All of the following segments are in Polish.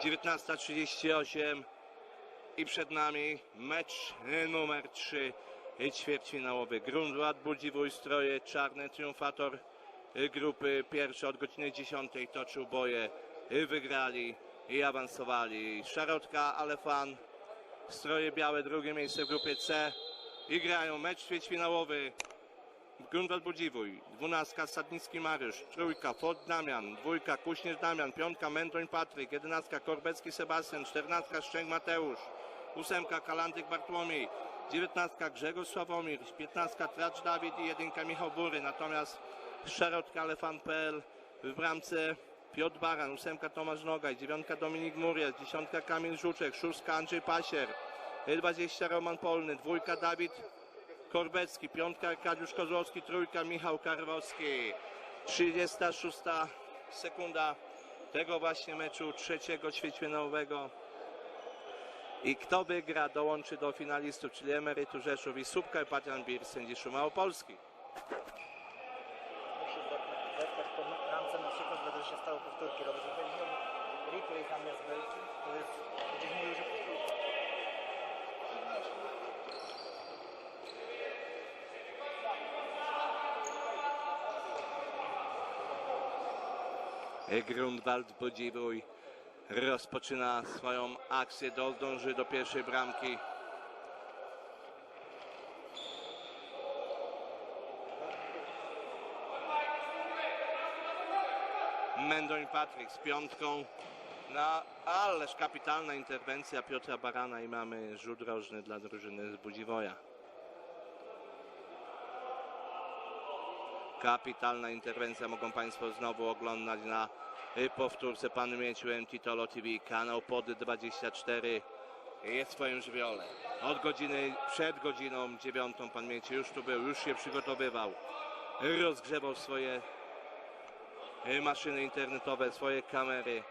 19.38 i przed nami mecz numer 3 ćwierćfinałowy. Grunwald Budziwój Stroje Czarne, triumfator grupy pierwszej od godziny 10 toczył boje, wygrali i awansowali. Szarotka, Alefan, Stroje Białe drugie miejsce w grupie C i grają mecz ćwierćfinałowy. Grunwald Budziwój, dwunastka Sadnicki Mariusz, trójka Ford Damian, dwójka Kuśnierz Damian, piątka Mentoń Patryk, jedenastka Korbecki Sebastian, czternastka Szczęk Mateusz, ósemka Kalantyk Bartłomiej, dziewiętnastka Grzegorz Sławomir, piętnastka Tracz Dawid i jedynka Michał Bury, natomiast Szarotka Alefan.pl w bramce Piotr Baran, ósemka Tomasz Nogaj, dziewiątka Dominik Murias, dziesiątka Kamil Żuczek, szóstka Andrzej Pasier, 20 Roman Polny, dwójka Dawid Korbecki, piątka Arkadiusz Kozłowski, trójka Michał Karwowski. 36 sekunda tego właśnie meczu trzeciego ćwierćfinałowego. I kto wygra, dołączy do finalistów, czyli Emerytu Rzeszów i Subkarpatian Bir Sędziszu Małopolski. Muszę po ramce na przykład, się powtórki replay zamiast był, to jest, gdzieś mówił, że. Grunwald Bodziwój rozpoczyna swoją akcję, dąży do pierwszej bramki. Mendoń Patryk z piątką. Na, ależ kapitalna interwencja Piotra Barana i mamy rzut rożny dla drużyny z Budziwoja. Kapitalna interwencja mogą Państwo znowu oglądać na powtórce Panu Mieciu Titolo TV, kanał pod 24 jest w swoim żywiole. Od godziny, przed godziną dziewiątą Pan Mieciu już tu był, już się przygotowywał, rozgrzewał swoje y, maszyny internetowe, swoje kamery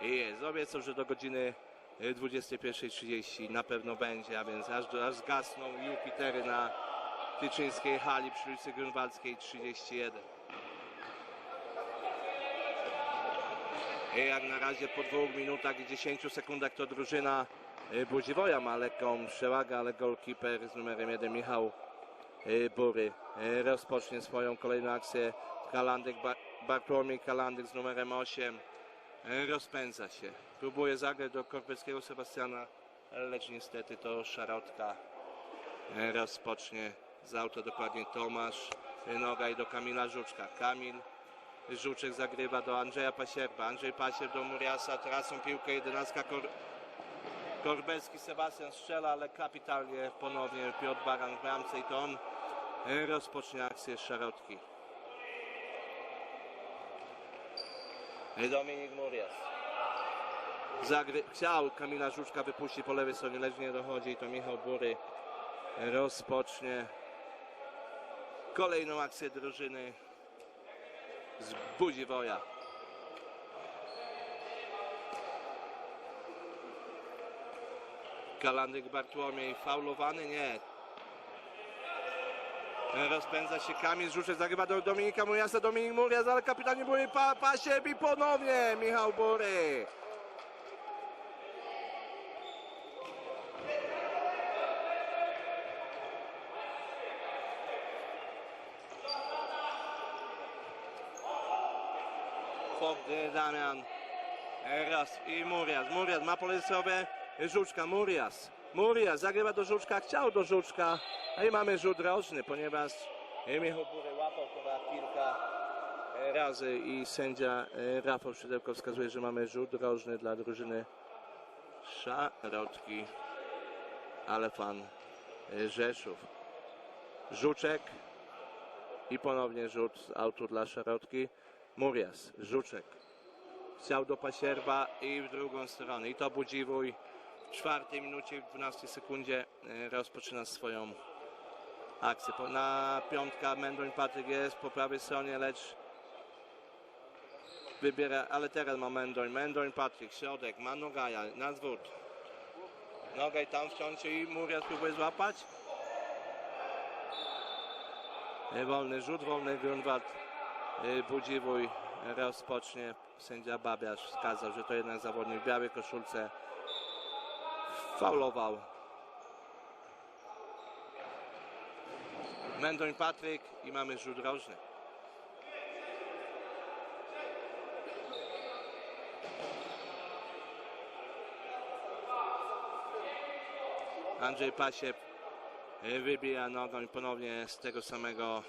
i jest. Obiecał, że do godziny y, 21.30 na pewno będzie, a więc aż, aż zgasną Jupitery na Tyczyńskiej hali przy ulicy Grunwaldzkiej 31. jak na razie po dwóch minutach i 10 sekundach to drużyna y, Budziwoja ma lekką przewagę, ale golkiper z numerem 1 Michał y, Bury rozpocznie swoją kolejną akcję. Kalandyk, Ba- Bartłomiej Kalandyk z numerem 8 y, rozpędza się. Próbuje zagrać do Korpeckiego Sebastiana, lecz niestety to szarotka rozpocznie z auta dokładnie Tomasz Nogaj do Kamila Żuczka. Kamil Żuczek zagrywa do Andrzeja Pasierba. Andrzej Pasierb do Muriasa. Tracą piłkę 11 Kor... Korbecki. Sebastian strzela, ale kapitalnie ponownie Piotr Baran w bramce i to on e, rozpocznie akcję z Szarotki. Dominik Murias. Zagry... Chciał Kamila Żuczka wypuścić po lewej stronie, lecz nie dochodzi i to Michał Bury rozpocznie kolejną akcję drużyny z Budziwoja. Kalandyk Bartłomiej faulowany? Nie. Rozpędza się Kamil Żuczek, zagrywa do Dominika Muriasa, Dominik Murias, ale kapitalnie Bury pa, Pasiebi ponownie Michał Bury. Fogdy, Damian, raz i Murias. Murias ma pole sobie Żuczka, Murias. Murias zagrywa do Żuczka, chciał do Żuczka, a i mamy rzut rożny, ponieważ Michał Bury łapał chyba kilka razy i sędzia e, Rafał Szydełko wskazuje, że mamy rzut rożny dla drużyny Szarotki, ale pan e, Rzeszów. Żuczek i ponownie rzut z autu dla Szarotki. Murias, Żuczek. Chciał do Pasierba i w drugą stronę. I to Budziwój w czwartej minucie, w 12 sekundzie e, rozpoczyna swoją akcję. Na piątka Mendoń Patryk jest po prawej stronie, lecz wybiera, ale teraz ma Mendoń. Mendoń Patryk, środek, ma Nogaja, na zwód. Nogaj tam wciąż i Murias próbuje złapać. E, Wolny rzut, wolny Grunwald. E, Budziwój rozpocznie sędzia Babiarz wskazał, że to jednak zawodnik w białej koszulce faulował. Mendoń Patryk i mamy rzut rożny. Andrzej Pasiep e, wybija nogą i ponownie z tego samego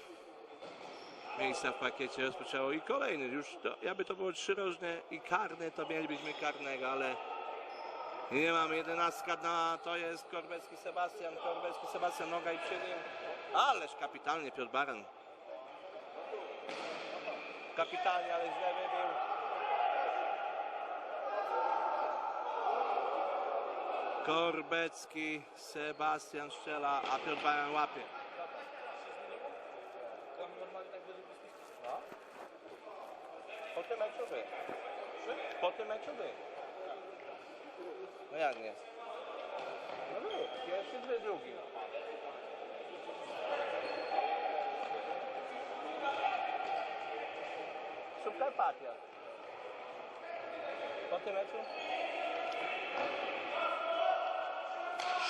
miejsca w pakiecie rozpoczęło i kolejny. Już to, jakby to było trzy rożne i karne, to mielibyśmy karnego, ale nie mamy. Jedenastka na to jest Korbecki Sebastian. Korbecki Sebastian, noga i przy nim. Ależ kapitalnie Piotr Baran. Kapitalnie, ale źle wybił. Korbecki Sebastian strzela, a Piotr Baran łapie. Po tym meczu wy. Po tym meczu wy. No jak nie? No wy. Pierwszy, wy, drugi. Super partia. Po tym meczu?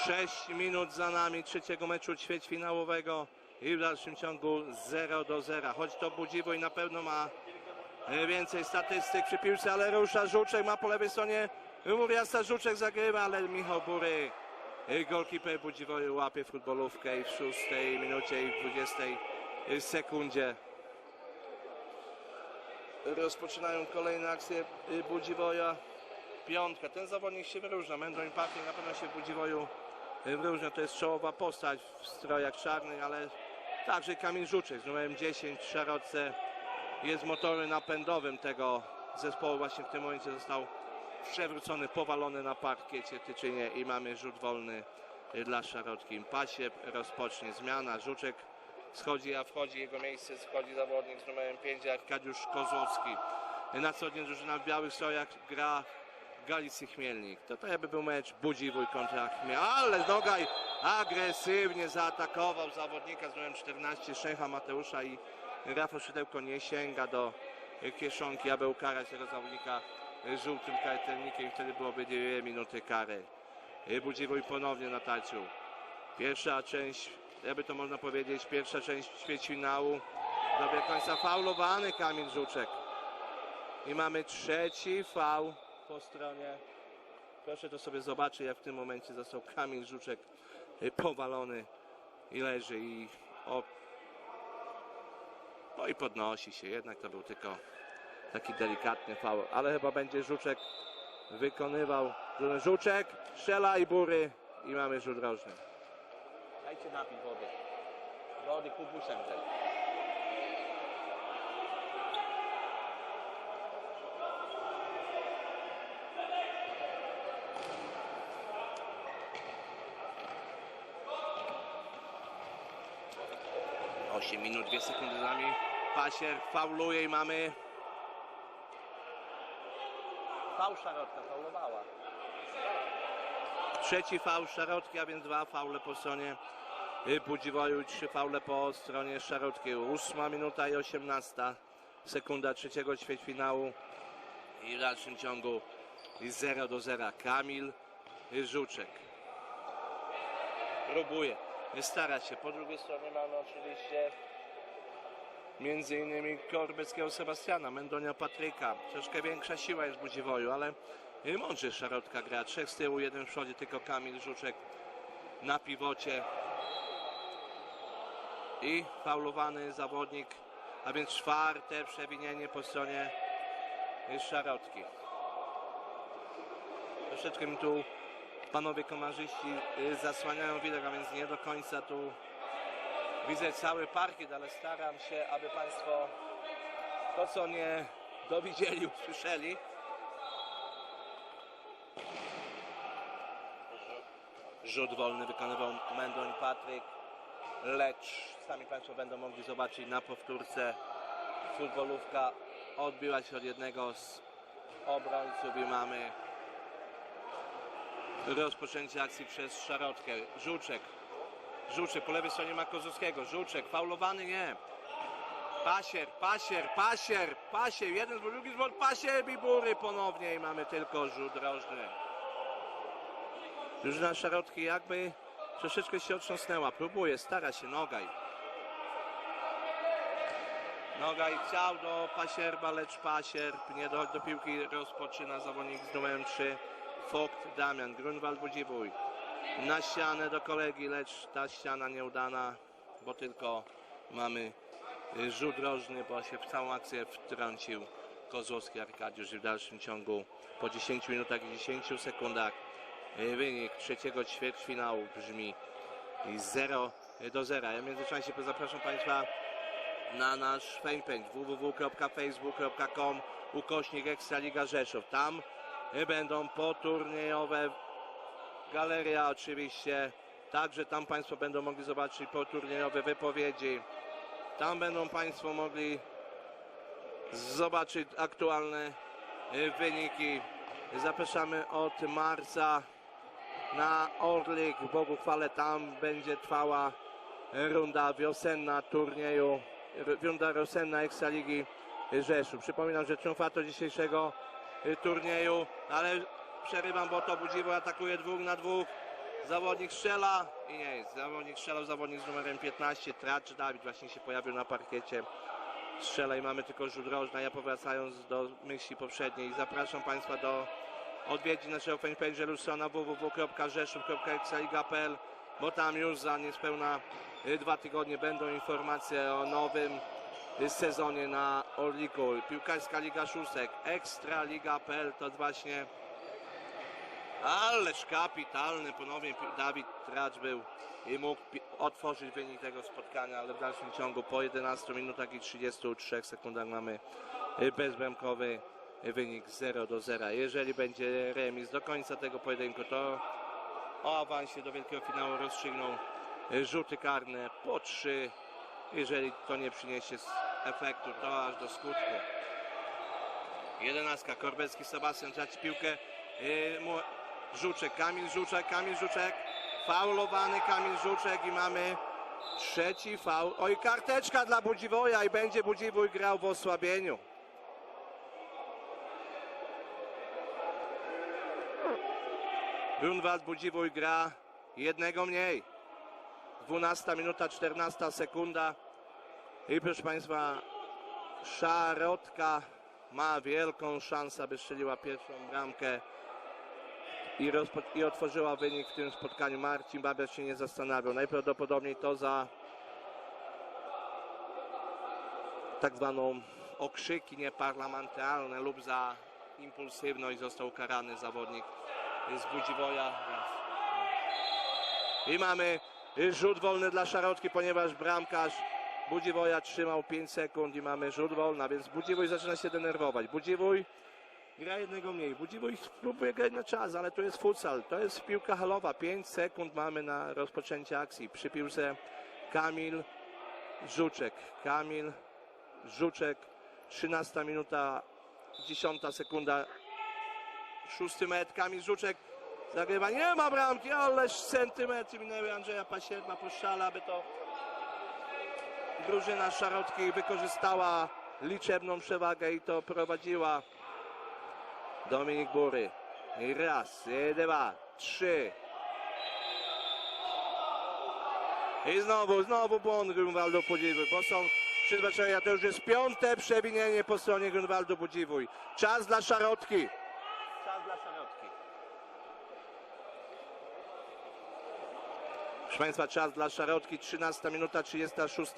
6 minut za nami trzeciego meczu ćwierćfinałowego i w dalszym ciągu 0 do 0. Choć to Budziwo i na pewno ma więcej statystyk przy piłce, ale rusza Żuczek, ma po lewej stronie Muriasta Żuczek zagrywa, ale Michał Bury, e, golkiper Budziwoju łapie futbolówkę i w szóstej minucie i w 20 sekundzie. Rozpoczynają kolejne akcje e, Budziwoja. Piątka, ten zawodnik się wyróżnia, Mędroń Patryk na pewno się w Budziwoju e, wyróżnia, to jest czołowa postać w strojach czarnych, ale także Kamil Żuczek z numerem 10 w szarotce jest motorem napędowym tego zespołu. Właśnie w tym momencie został przewrócony, powalony na parkiecie Tyczynie i mamy rzut wolny dla Szarotki. Pasieb rozpocznie zmiana. Żuczek schodzi, a wchodzi jego miejsce, schodzi zawodnik z numerem 5 Arkadiusz Kozłowski. Na co dzień drużyna w białych strojach gra Galicy Chmielnik. To to jakby był mecz Budziwój kontra Chmiel. Ale Nogaj agresywnie zaatakował zawodnika z numerem 14 Szecha Mateusza i Rafał Szydełko nie sięga do kieszonki, aby ukarać tego zawodnika żółtym kartelnikiem wtedy byłoby dwie minuty kary. Budziwój ponownie na tarciu. Pierwsza część, jakby to można powiedzieć, pierwsza część ćwierćfinału dobiega końca faulowany Kamil Żuczek. I mamy trzeci faul po stronie. Proszę to sobie zobaczyć, jak w tym momencie został Kamil Żuczek powalony i leży i o, no i podnosi się, jednak to był tylko taki delikatny faul, ale chyba będzie Żuczek wykonywał. Żuczek, strzela i bury i mamy rzut rożny. Dajcie napić wody. Wody kubuszem. 15 minut, 2 sekundy za nami. Pasier fauluje i mamy... Faul Szarotka faulowała. Trzeci faul Szarotki, a więc dwa faule po stronie y, Budziwoju, trzy faule po stronie Szarotki. 8 minuta i 18 sekunda trzeciego ćwierćfinału i w dalszym ciągu 0 do 0. Kamil Żuczek próbuje stara się. Po drugiej stronie mamy oczywiście między innymi Korbeckiego Sebastiana, Mendonia Patryka. Troszkę większa siła jest w Budziwoju, ale mądrze Szarotka gra. Trzech z tyłu, jeden w przodzie, tylko Kamil Żuczek na piwocie. I faulowany zawodnik, a więc czwarte przewinienie po stronie Szarotki. Troszeczkę mi tu panowie komarzyści y, zasłaniają widok, a więc nie do końca tu widzę cały parkiet, ale staram się, aby Państwo to, co nie dowidzieli, usłyszeli. Rzut wolny wykonywał Mendoń Patryk, lecz sami Państwo będą mogli zobaczyć na powtórce futbolówka odbiła się od jednego z obrońców i mamy rozpoczęcie akcji przez Szarotkę. Żuczek Żuczek po lewej stronie ma Kozłowskiego. Żuczek faulowany nie. Pasier, pasier, pasier, pasier, jeden z drugi zwrot, pasier, Bibury ponownie i mamy tylko rzut rożny. Drużyna Szarotki jakby troszeczkę się otrząsnęła, próbuje, stara się, Nogaj. Nogaj chciał do pasierba, lecz pasierb nie dochodzi do piłki, rozpoczyna zawodnik z numerem 3, Fokt Damian, Grunwald Budziwój. Na ścianę do kolegi, lecz ta ściana nieudana, bo tylko mamy y, rzut rożny, bo się w całą akcję wtrącił Kozłowski Arkadiusz i w dalszym ciągu po 10 minutach i 10 sekundach y, wynik trzeciego ćwierćfinału brzmi 0 do 0. Ja w międzyczasie zapraszam Państwa na nasz fanpage www.facebook.com ukośnik Ekstraliga Rzeszów. Tam y, będą poturniejowe galeria oczywiście. Także tam Państwo będą mogli zobaczyć poturniejowe wypowiedzi. Tam będą Państwo mogli zobaczyć aktualne y, wyniki. Zapraszamy od marca na Orlik Bogu chwale. Tam będzie trwała runda wiosenna turnieju, runda wiosenna Ekstraligi Rzeszów. Przypominam, że triumfator dzisiejszego y, turnieju, ale przerywam, bo to Budziwo atakuje dwóch na dwóch. Zawodnik strzela i nie jest. Zawodnik strzelał, zawodnik z numerem 15, Tracz Dawid właśnie się pojawił na parkiecie. Strzela i mamy tylko rzut rożny. Ja powracając do myśli poprzedniej, zapraszam Państwa do odwiedzi naszego fanpage'a Lusona www.rzeszów.ekstraliga.pl bo tam już za niespełna y, dwa tygodnie będą informacje o nowym y, sezonie na Orliku. Piłkarska Liga Szóstek, Ekstraliga.pl to właśnie Ależ kapitalny ponownie Dawid Tracz był i mógł otworzyć wynik tego spotkania, ale w dalszym ciągu po 11 minutach i 33 sekundach mamy bezbramkowy wynik 0 do 0. Jeżeli będzie remis do końca tego pojedynku, to o awansie do wielkiego finału rozstrzygną rzuty karne po 3. Jeżeli to nie przyniesie efektu, to aż do skutku. 11. Korbecki Sebastian traci piłkę. Yy, mu- Żuczek, Kamil Żuczek, Kamil Żuczek. Faulowany Kamil Żuczek i mamy trzeci faul. Oj, karteczka dla Budziwoja i będzie Budziwój grał w osłabieniu. Grunwald Budziwój gra jednego mniej. 12 minuta, 14 sekunda. I proszę Państwa, Szarotka ma wielką szansę, aby strzeliła pierwszą bramkę i, i otworzyła wynik w tym spotkaniu. Marcin Babiarz się nie zastanawiał. Najprawdopodobniej to za tak zwaną okrzyki nieparlamentarne lub za impulsywność został ukarany zawodnik z Budziwoja. I mamy rzut wolny dla Szarotki, ponieważ bramkarz Budziwoja trzymał 5 sekund i mamy rzut wolny, a więc Budziwój zaczyna się denerwować. Budziwój gra jednego mniej. Budziwój próbuje grać na czas, ale to jest futsal, to jest piłka halowa. 5 sekund mamy na rozpoczęcie akcji. Przy piłce Kamil Żuczek. Kamil Żuczek, 13 minuta, 10 sekunda, szósty metr, Kamil Żuczek zagrywa, nie ma bramki, ależ centymetry minęły Andrzeja Pasierba, puszczala, aby to drużyna Szarotki wykorzystała liczebną przewagę i to prowadziła Dominik Bury. Raz, dwa, trzy. I znowu, znowu błąd Grunwaldu Budziwój, bo są przyzwyczajenia. To już jest piąte przewinienie po stronie Grunwaldu Budziwój. Czas dla Szarotki. Czas dla Szarotki. Proszę Państwa, czas dla Szarotki. 13 minuta, 36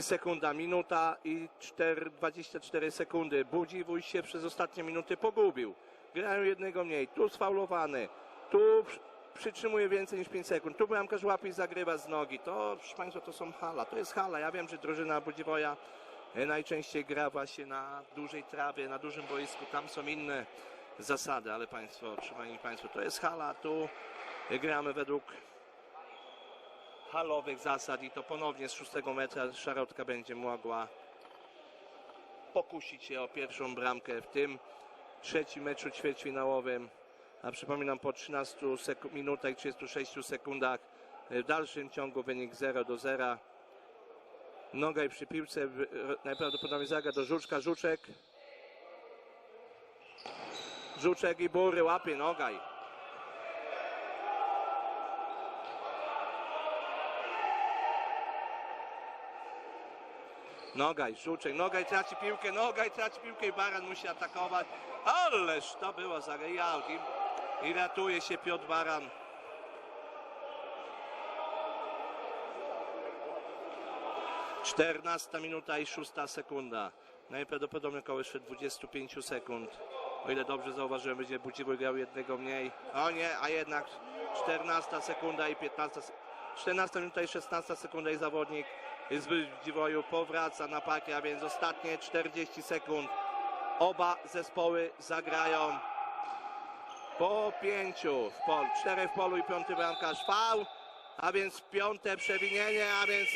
sekunda. Minuta i 4, 24 sekundy. Budziwój się przez ostatnie minuty pogubił. Grają jednego mniej. Tu sfaulowany. Tu przy- przytrzymuje więcej niż 5 sekund. Tu bramkarz łapie i zagrywa z nogi. To, proszę Państwa, to są hala. To jest hala. Ja wiem, że drużyna Budziwoja e, najczęściej gra właśnie na dużej trawie, na dużym boisku. Tam są inne zasady, ale Państwo, szanowni Państwo, to jest hala. Tu gramy według halowych zasad i to ponownie z szóstego metra Szarotka będzie mogła pokusić się o pierwszą bramkę w tym trzecim meczu ćwierćfinałowym. A przypominam po 13 sek- minutach i 36 sekundach w dalszym ciągu wynik 0 do 0. Nogaj przy piłce najprawdopodobniej zagra do Żuczka. Żuczek. Żuczek i Bury łapie Nogaj. Nogaj, Żuczek, Nogaj traci piłkę, Nogaj traci piłkę i Baran musi atakować. Ależ to było za real. I, ratuje się Piotr Baran. Czternasta minuta i szósta sekunda. Najprawdopodobniej około jeszcze 25 sekund. O ile dobrze zauważyłem, będzie Budziwój grał jednego mniej. O nie, a jednak 14 sekunda i 15 se- 14 minuta i 16 sekunda i zawodnik z Budziwoju powraca na a więc ostatnie 40 sekund. Oba zespoły zagrają po pięciu w polu, cztery w polu i piąty bramkarz V, a więc piąte przewinienie, a więc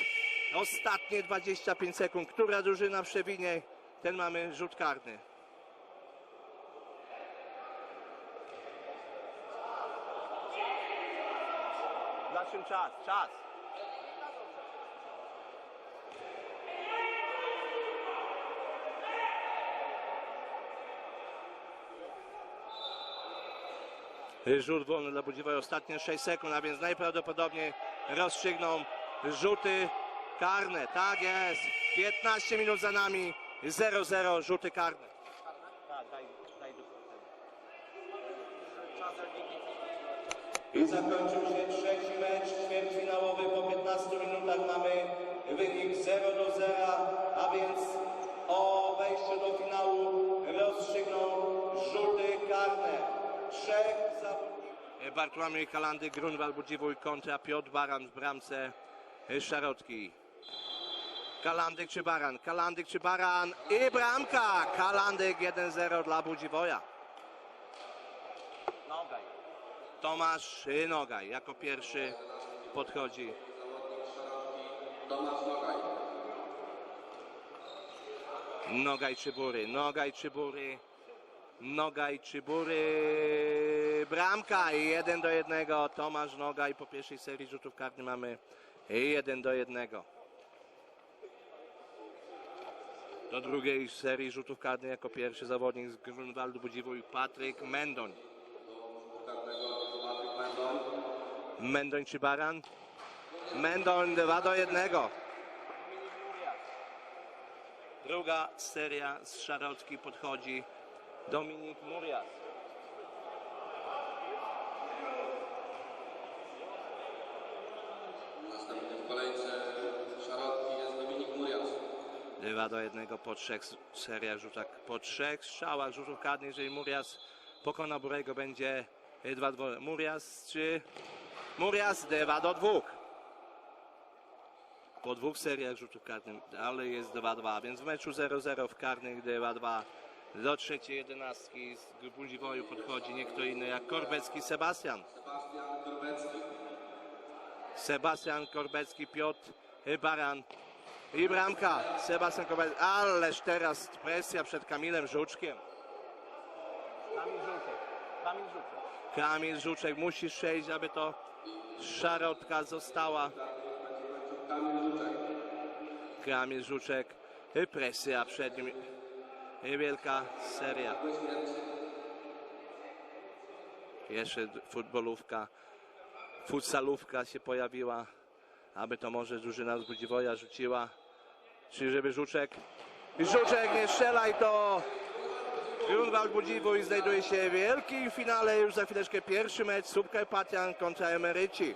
ostatnie 25 sekund. Która drużyna przewinie, ten mamy rzut karny. Dla czym czas? Czas. Rzut wolny dla Budziwoja ostatnie 6 sekund, a więc najprawdopodobniej rozstrzygną rzuty karne. Tak jest. 15 minut za nami. 0-0 rzuty karne. I zakończył się trzeci mecz ćwierćfinałowy. Po 15 minutach mamy wynik 0 do 0, a więc o wejściu do finału rozstrzygną rzuty karne. Trzech zawodników. Bartłomiej Kalandy, Grunwald Budziwój kontra Piotr Baran w bramce Szarotki. Kalandyk czy Baran? Kalandyk czy Baran? I bramka! Kalandyk 1-0 dla Budziwoja. Nogaj. Tomasz Nogaj jako pierwszy podchodzi. Tomasz Nogaj. Nogaj czy Bury, Nogaj czy Bury, Nogaj czy Bury. Bramka i 1 do 1. Tomasz Nogaj po pierwszej serii rzutów karnych mamy 1 do 1. Do drugiej serii rzutów karnych jako pierwszy zawodnik z Grunwaldu Budziwój Patryk Mendoń. Mendoń czy Baran? Mendoń 2 do 1. Druga seria z Szarocki podchodzi Dominik Murias. Następny w kolejce szarotki jest Dominik Murias. 2 do 1 po trzech seriach rzutach, po trzech strzałach rzutów karnych, jeżeli Murias pokona Burego będzie 2 do 2. Murias czy Murias 2 do 2. Po dwóch seriach rzutów karnych, ale jest 2-2, więc w meczu 0-0 w karnych 2-2 do trzeciej jedenastki z Budziwoju podchodzi nie kto inny jak Korbecki Sebastian. Sebastian Korbecki. Sebastian Korbecki, Piotr Baran i bramka. Sebastian Korbecki, ależ teraz presja przed Kamilem Żuczkiem. Kamil Żuczek, Kamil Żuczek. Kamil Żuczek musi przejść, aby to szarotka została. Kamil Żuczek. Kamil Żuczek, presja przed nim. I Wielka seria. Jeszcze futbolówka, futsalówka się pojawiła, aby to może drużyna z Budziwoja rzuciła. Czy żeby Żuczek? I Żuczek nie strzelaj to! Grunwald Budziwój znajduje się w wielkim finale. Już za chwileczkę pierwszy mecz Subkarpatian kontra Emeryci.